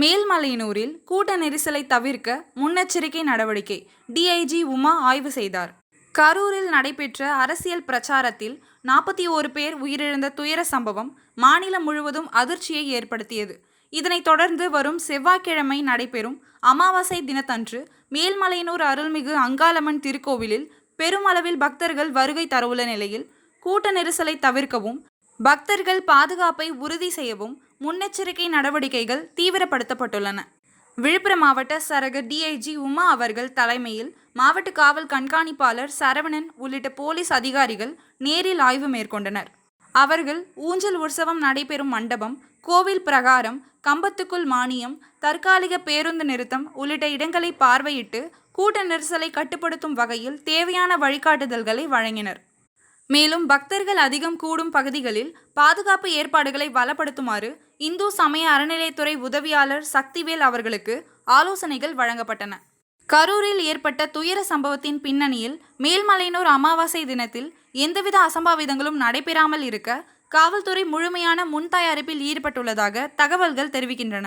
மேல்மலையனூரில் கூட்ட நெரிசலை தவிர்க்க முன்னெச்சரிக்கை நடவடிக்கை டிஐஜி உமா ஆய்வு செய்தார். கரூரில் நடைபெற்ற அரசியல் பிரச்சாரத்தில் நாற்பத்தி ஓரு பேர் உயிரிழந்த துயர சம்பவம் மாநிலம் முழுவதும் அதிர்ச்சியை ஏற்படுத்தியது. இதனைத் தொடர்ந்து வரும் செவ்வாய்க்கிழமை நடைபெறும் அமாவாசை தினத்தன்று மேல்மலையனூர் அருள்மிகு அங்காளம்மன் திருக்கோவிலில் பெருமளவில் பக்தர்கள் வருகை தரவுள்ள நிலையில் கூட்ட நெரிசலை தவிர்க்கவும் பக்தர்கள் பாதுகாப்பை உறுதி செய்யவும் முன்னெச்சரிக்கை நடவடிக்கைகள் தீவிரப்படுத்தப்பட்டுள்ளன. விழுப்புரம் மாவட்ட சரக டிஐஜி உமா அவர்கள் தலைமையில் மாவட்ட காவல் கண்காணிப்பாளர் சரவணன் உள்ளிட்ட போலீஸ் அதிகாரிகள் நேரில் ஆய்வு மேற்கொண்டனர். அவர்கள் ஊஞ்சல் உற்சவம் நடைபெறும் மண்டபம் கோவில் பிரகாரம் கம்பத்துக்குள் மானியம் தற்காலிக பேருந்து நிறுத்தம் உள்ளிட்ட இடங்களை பார்வையிட்டு கூட்ட நெரிசலை கட்டுப்படுத்தும் வகையில் தேவையான வழிகாட்டுதல்களை வழங்கினர். மேலும் பக்தர்கள் அதிகம் கூடும் பகுதிகளில் பாதுகாப்பு ஏற்பாடுகளை பலப்படுத்துமாறு இந்து சமய அறநிலையத்துறை உதவியாளர் சக்திவேல் அவர்களுக்கு ஆலோசனைகள் வழங்கப்பட்டன. கரூரில் ஏற்பட்ட துயர சம்பவத்தின் பின்னணியில் மேல்மலையனூர் அமாவாசை தினத்தில் எந்தவித அசம்பாவிதங்களும் நடைபெறாமல் இருக்க காவல்துறை முழுமையான முன் தயாரிப்பில் ஈடுபட்டுள்ளதாக தகவல்கள் தெரிவிக்கின்றன.